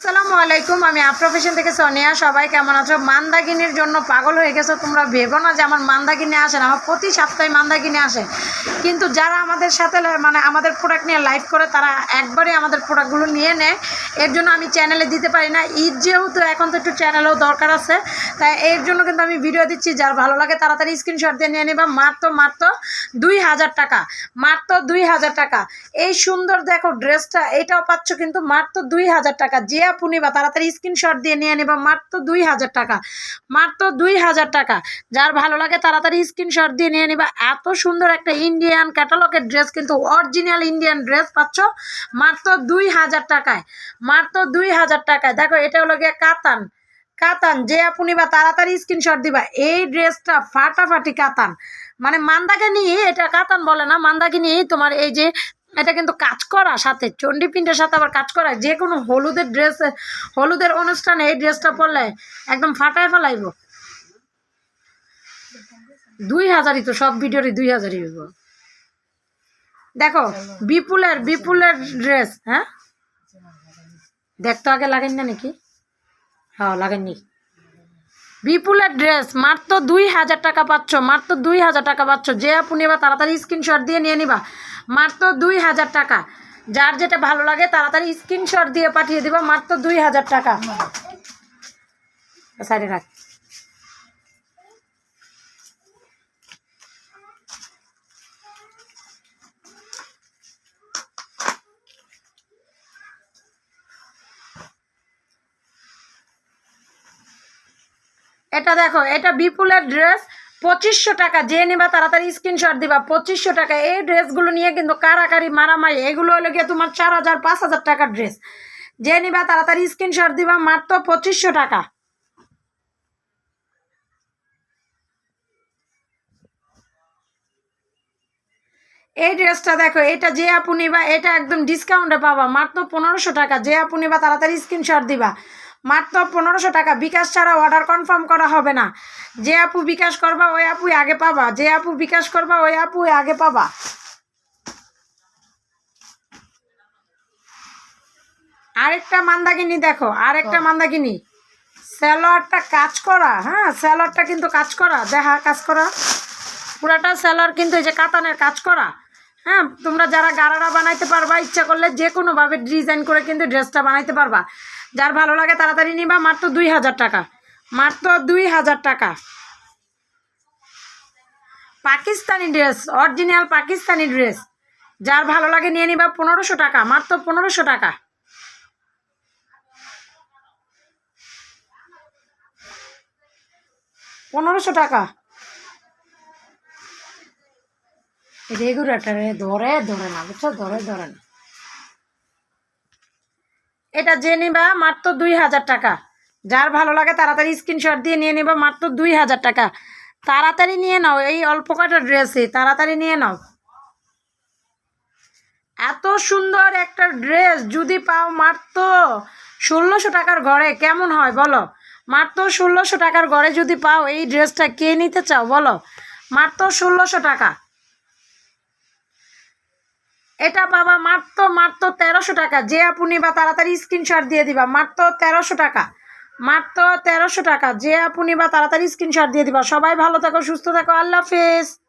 আসসালামু আলাইকুম, আমি আপ্রফেশন থেকে সোনিয়া। সবাই কেমন আছো? মান্দাকিনির জন্য পাগল হয়ে গেছো তোমরা, ভেবো না যে আমার মান্দাকিনি আসে না আমার প্রতি সপ্তাহে মান্দাকিনি আসে। কিন্তু যারা আমাদের সাথে মানে আমাদের প্রোডাক্ট নিয়ে লাইভ করে, তারা একবারে আমাদের প্রোডাক্টগুলো নিয়ে নেয়। এর জন্য আমি চ্যানেলে দিতে পারি না। ঈদ যেহেতু, এখন তো একটু চ্যানেলেও দরকার আছে। তাই এর জন্য কিন্তু আমি ভিডিও দিচ্ছি। যার ভালো লাগে তাড়াতাড়ি স্ক্রিনশট দিয়ে নিয়ে নেবা। মাত্র মাত্র দুই হাজার টাকা। মাত্র দুই হাজার টাকা। এই সুন্দর দেখো ড্রেসটা এটাও পাচ্ছ কিন্তু মাত্র দুই হাজার টাকা। যে আপু নিবা তাড়াতাড়ি স্ক্রিনশট দিয়ে নিয়ে নেবা মাত্র দুই হাজার টাকা। মাত্র দুই হাজার টাকা। যার ভালো লাগে তাড়াতাড়ি স্ক্রিনশট দিয়ে নিয়ে নিবা। এত সুন্দর একটা ইন্ডিয়ান ক্যাটালগের ড্রেস কিন্তু অরিজিনাল ইন্ডিয়ান ড্রেস পাচ্ছ মাত্র দুই হাজার টাকায়। মাত্র দুই হাজার টাকায়। দেখো, এটা হলো গিয়ে কাতান। কাতান, যে আপু নিবা তাড়াতাড়ি স্ক্রিনশট দিবা, এই ড্রেসটা ফাটাফাটি কাতান। মানে মান্দাকে নিয়ে, এটা কাতান বলে না, মান্দাকে নিয়ে তোমার এই যে এটা কিন্তু কাজ করা সাথে, চণ্ডী প্রিন্টের সাথে আবার কাজ করা যে কোনো হলুদের ড্রেস হলুদের অনুষ্ঠানে এই ড্রেসটা পরলে একদম ফাটায় ফেলাইব। দুই হাজারই তো, সব ভিডিওরই দুই হাজারই হইব। দেখো, বিপুলের বিপুলের ড্রেস হ্যাঁ? দেখতো আগে লাগেন না নাকি? হ্যাঁ লাগেননি বিপুলের ড্রেস মাত্র দুই হাজার টাকা পাচ্ছ মাত্র দুই হাজার টাকা পাচ্ছ। যে আপু এবার তাড়াতাড়ি স্ক্রিনশট দিয়ে নিয়ে নিবা। মাত্র দুই হাজার টাকা। যার যেটা ভালো লাগে তাড়াতাড়ি স্ক্রিনশট দিয়ে পাঠিয়ে দিবা মাত্র দুই হাজার টাকা। সাইডে রাখ। এটা দেখো, এটা বিপুলের ড্রেস পঁচিশশো টাকা। যে নিবা তাড়াতাড়ি স্ক্রিনশট দিবা, পঁচিশশো টাকা। এই ড্রেসগুলো নিয়ে কিন্তু কারাকারি, মারামারি, এগুলো হলো গিয়ে তোমার চার হাজার, পাঁচ হাজার টাকার ড্রেস যে নিবা তাড়াতাড়ি স্ক্রিনশট দিবা, মাত্র পঁচিশশো টাকা। এই ড্রেসটা দেখো, এটা যে আপু নিবা, এটা একদম ডিসকাউন্টে পাবা, মাত্র পনেরোশো টাকা। যে আপু নিবা তাড়াতাড়ি স্ক্রিনশট দিবা। মাত্র পনেরোশো টাকা। বিকাশ ছাড়া অর্ডার কনফার্ম করা হবে না। যে আপু বিকাশ করবা ওই আপুই আগে পাবা। যে আপু বিকাশ করবা ওই আপুই আগে পাবা। আরেকটা মান্দাকিনি দেখো আরেকটা মান্দাকিনি। স্যালোয়ারটা কাজ করা হ্যাঁ স্যালোয়ারটা কিন্তু কাজ করা। দেখা কাজ করা। পুরাটা স্যালোয়ার কিন্তু এই যে কাতানের কাজ করা। হ্যাঁ তোমরা যারা গারারা বানাইতে পারবা, ইচ্ছা করলে যে কোনোভাবে ডিজাইন করে কিন্তু ড্রেসটা বানাইতে পারবা। যার ভালো লাগে তাড়াতাড়ি নিবা, মাত্র দুই হাজার টাকা। মাত্র দুই হাজার টাকা। Pakistani dress original Pakistani dress যার ভালো লাগে নিয়ে নিবা পনেরোশো টাকা, মাত্র পনেরোশো টাকা। পনেরোশো টাকা। রেগুলেটারে ধরে ধরে না বুঝছ ধরে ধরে না এটা যে নিবা, মাত্র দুই হাজার টাকা। যার ভালো লাগে তাড়াতাড়ি স্ক্রিনশট দিয়ে নিয়ে নিবা, মাত্র দুই হাজার টাকা। তাড়াতাড়ি নিয়ে নাও, এই অল্প কটা ড্রেসে তাড়াতাড়ি নিয়ে নাও। এত সুন্দর একটা ড্রেস যদি পাও মাত্র ষোলোশো টাকার ঘরে, কেমন হয় বলো? মাত্র ষোলোশো টাকার ঘরে যদি পাও, এই ড্রেসটা কে নিতে চাও বলো? মাত্র ষোলোশো টাকা। এটা বাবা মাত্র মাত্র তেরোশো টাকা। যে আপুনি বা তাড়াতাড়ি স্ক্রিনশট দিয়ে দিবা, মাত্র তেরোশো টাকা। মাত্র তেরোশো টাকা। যে আপুনি বা তাড়াতাড়ি স্ক্রিনশট দিয়ে দিবা। সবাই ভালো থাকো, সুস্থ থাকো। আল্লাহ হাফেজ।